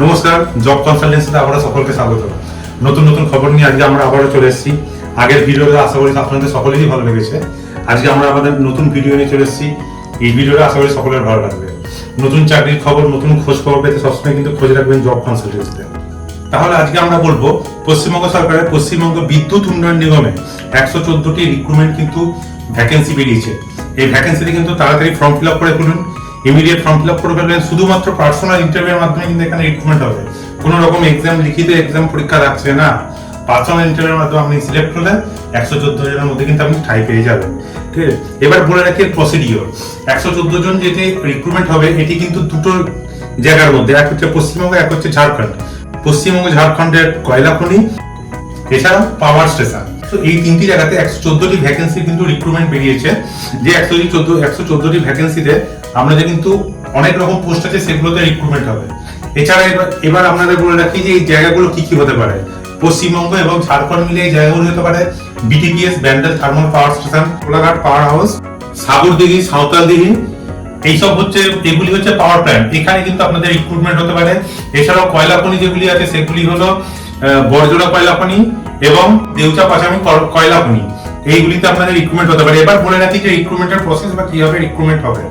নমস্কার, জব কনসালটেন্সিতে আবারও সকলকে স্বাগত। নতুন নতুন খবর নিয়ে আজকে আমরা আবারও চলে এসেছি। আগের ভিডিওতে আশা করি আপনাদের সকলেরই ভালো লেগেছে। আজকে আমরা আমাদের নতুন ভিডিও নিয়ে চলে এসেছি। এই ভিডিওটা আশা করি সকলের ভালো লাগবে। নতুন চাকরির খবর, নতুন খোঁজ খবর পেতে সবসময় কিন্তু খোঁজ রাখবেন জব কনসালটেন্সিতে তাহলে আজকে আমরা বলব, পশ্চিমবঙ্গ সরকারের পশ্চিমবঙ্গ বিদ্যুৎ উন্নয়ন নিগমে একশো চোদ্দটি রিক্রুটমেন্ট কিন্তু ভ্যাকেন্সি বেরিয়েছে। এই ভ্যাকেন্সিতে কিন্তু তাড়াতাড়ি ফর্ম ফিল আপ করে ফেলুন ইমিডিয়েট ফর্ম ফিল আপ করে ফেলবেন শুধুমাত্র পার্সোনাল ইন্টারভিউর মাধ্যমে কিন্তু এখানে রিক্রুটমেন্ট হবে। কোনো রকম এক্সাম লিখিত এক্সাম পরীক্ষা রাখছে না। পার্সোনাল ইন্টারভিউর মাধ্যমে আপনি সিলেক্ট হলে একশো চোদ্দ জনের মধ্যে কিন্তু আপনি ঠাই পেয়ে যাবেন। ঠিক আছে? এবার বলে রাখি প্রসিডিওর একশো চোদ্দ জন যেটি রিক্রুটমেন্ট হবে, এটি কিন্তু দুটো জায়গার মধ্যে। এক হচ্ছে পশ্চিমবঙ্গ, এক হচ্ছে ঝাড়খণ্ড। পশ্চিমবঙ্গ, ঝাড়খণ্ডের কয়লা খনি এছাড়াও পাওয়ার স্টেশন। তো এই তিনটি জায়গাতে একশো চোদ্দটি ভ্যাকেন্সি কিন্তু রিক্রুটমেন্ট বেরিয়েছে। যে একশো চোদ্দ, একশো চোদ্দটি ভ্যাকেন্সিতে আপনাদের কিন্তু অনেক রকম পোস্ট আছে, সেগুলোতে রিক্রুটমেন্ট হবে। এছাড়া এবার আপনাদের বলে রাখি যে এই জায়গাগুলো কি কি হতে পারে? পশ্চিমবঙ্গ এবং ঝাড়খণ্ড মিলে এই জায়গাগুলো হতে পারে। BTPS Bandel thermal power station Kolaghat power house Sagardighi Santaldighi এইসব হচ্ছে, এগুলি হচ্ছে পাওয়ার প্ল্যান্ট এখানে কিন্তু আপনাদের রিক্রুটমেন্ট হতে পারে। এছাড়াও কয়লা খনি যেগুলি আছে, সেগুলি হলো বড়জোড়া কয়লা খনি এবং দেউচা পাশামি কয়লা খনি এইগুলিতে আপনাদের রিক্রুটমেন্ট হতে পারে। এবার বলে রাখি যে রিক্রুটমেন্টের প্রসেস বা কীভাবে রিক্রুটমেন্ট হবে।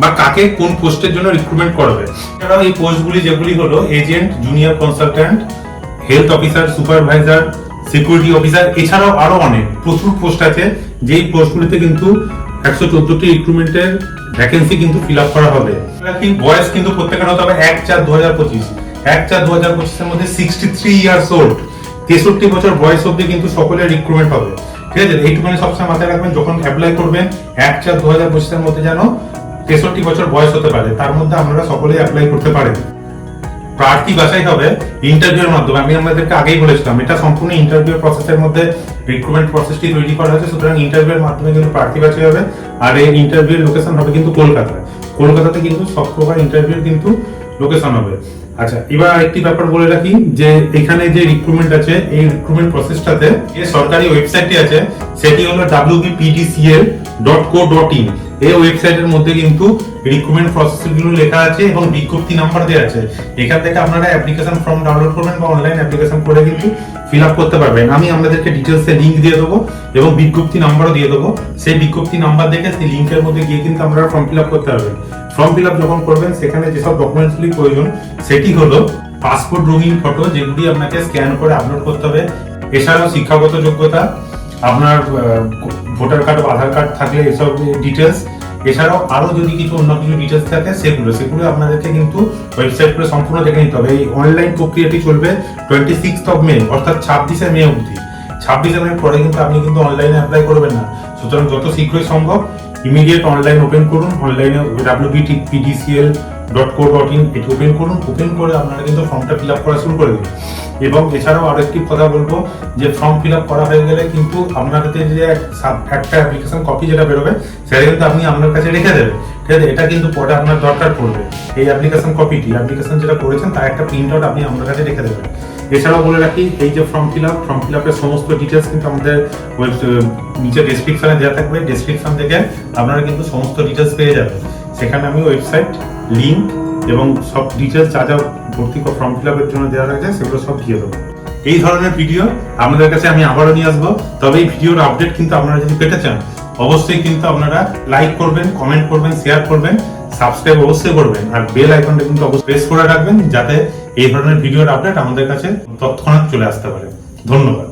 বা কাকে কোন পোস্টের জন্য রিক্রুটমেন্ট করবে? এছাড়াও এই পোস্টগুলি যেগুলি হলো agent junior consultant health officer supervisor security officer এছাড়াও আরও অনেক, প্রচুর পোস্ট আছে। যেই পোস্টগুলিতে কিন্তু একশো চোদ্দটি রিক্রুটমেন্টের ভ্যাকেন্সি কিন্তু ফিল আপ করা হবে। বয়স কিন্তু প্রত্যেকের হতে হবে এক চার দু হাজার পঁচিশ। এক চার দু হাজার পঁচিশের মধ্যে সিক্সটি থ্রি ইয়ার্স ওল্ড তেষট্টি বছর বয়স অব্দি কিন্তু সকলের রিক্রুটমেন্ট হবে। ঠিক আছে? এইটুকুনি সবসময় মাথায় রাখবেন, যখন অ্যাপ্লাই করবেন, এক চার দু হাজার পঁচিশের মধ্যে যেন তেষট্টি বছর বয়স হতে পারে, তার মধ্যে আপনারা সকলেই অ্যাপ্লাই করতে পারেন। প্রার্থী বাছাই হবে ইন্টারভিউর মাধ্যমে। আমি আমাদেরকে আগেই বলেছিলাম, এটা সম্পূর্ণ ইন্টারভিউ প্রসেসের মধ্যে রিক্রুটমেন্ট প্রসেসটি তৈরি করা হয়েছে। সুতরাং ইন্টারভিউর মাধ্যমে কিন্তু প্রার্থী বাছাই হবে। আর এই ইন্টারভিউর লোকেশন হবে কিন্তু কলকাতায়। কলকাতাতে কিন্তু সব প্রকার ইন্টারভিউ কিন্তু লোকেশন হবে। আচ্ছা এবার একটি ব্যাপার বলে রাখি যে, এখানে যে রিক্রুটমেন্ট আছে, এই রিক্রুটমেন্ট প্রসেসটাতে যে সরকারি ওয়েবসাইটটি আছে, সেটি হলো wbpdcl dot co dot in এই ওয়েবসাইটের মধ্যে কিন্তু রিক্রুটমেন্ট প্রসেসগুলো লেখা আছে এবং বিজ্ঞপ্তি নাম্বার দেওয়া আছে। এখান থেকে আপনারা অ্যাপ্লিকেশন ফর্ম ডাউনলোড করবেন বা অনলাইন অ্যাপ্লিকেশন করে কিন্তু ফিল আপ করতে পারবেন। আমি আপনাদেরকে ডিটেলসে লিঙ্ক দিয়ে দেবো এবং বিজ্ঞপ্তি নাম্বারও দিয়ে দেবো। সেই বিজ্ঞপ্তি নাম্বার দেখে সেই লিঙ্কের মধ্যে গিয়ে কিন্তু আপনারা ফর্ম ফিল আপ করতে পারবেন। ফর্ম ফিল আপ যখন করবেন, সেখানে যেসব ডকুমেন্টসগুলি প্রয়োজন, সেটি হলো পাসপোর্ট রঙিন ফটো যেগুলি আপনাকে স্ক্যান করে আপলোড করতে হবে। এছাড়াও শিক্ষাগত যোগ্যতা আপনার ভোটার কার্ড বা আধার কার্ড থাকলে এসব ডিটেলস এছাড়াও আরও যদি কিছু অন্য কিছু ডিটেলস থাকে, সেগুলো সেগুলো আপনাদেরকে কিন্তু ওয়েবসাইট করে সম্পূর্ণ দেখে নিতে হবে। এই অনলাইন প্রক্রিয়াটি চলবে টোয়েন্টি সিক্স অফ মে অর্থাৎ ছাব্বিশে মে অবধি। ছাব্বিশে মে পরে কিন্তু আপনি কিন্তু অনলাইনে অ্যাপ্লাই করবেন না। সুতরাং যত শীঘ্রই সম্ভব ইমিডিয়েট অনলাইন ওপেন করুন। অনলাইনে WBT PDCL dot co dot in এটি ওপেন করুন ওপেন করে আপনারা কিন্তু ফর্মটা ফিল আপ করা শুরু করে দেবেন এবং এছাড়াও আরও একটি কথা বলব, যে ফর্ম ফিল আপ করা হয়ে গেলে কিন্তু আপনাদের যে একটা অ্যাপ্লিকেশন কপি যেটা বেরোবে, সেটা কিন্তু আপনি আপনার কাছে রেখে দেবেন। ঠিক আছে? এটা কিন্তু পরে আপনার দরকার পড়বে। এই অ্যাপ্লিকেশন কপিটি অ্যাপ্লিকেশন যেটা করেছেন, তার একটা প্রিন্ট আউট আপনি আপনার কাছে রেখে দেবেন। এছাড়াও বলে রাখি, এই যে form fill up form fill আপের সমস্ত ডিটেলস কিন্তু আমাদের ওয়েব নিচে ডেসক্রিপশনে দেওয়া থাকবে। ডেসক্রিপশন থেকে আপনারা কিন্তু সমস্ত ডিটেলস পেয়ে যাবেন। সেখানে আমি ওয়েবসাইট লিঙ্ক এবং সব ডিটেলস যা যা ভর্তি ফর্ম ফিল আপের জন্য দেওয়া রয়েছে সেগুলো সব দিয়ে দেবো। এই ধরনের ভিডিও আপনাদের কাছে আমি আবারও নিয়ে আসব, তবে এই ভিডিওর আপডেট কিন্তু আপনারা যদি পেতে চান, অবশ্যই কিন্তু আপনারা লাইক করবেন কমেন্ট করবেন শেয়ার করবেন সাবস্ক্রাইব অবশ্যই করবেন, আর বেল আইকনটা কিন্তু অবশ্যই প্রেস করে রাখবেন, যাতে এই ধরনের ভিডিওর আপডেট আমাদের কাছে তৎক্ষণাৎ চলে আসতে পারে। ধন্যবাদ।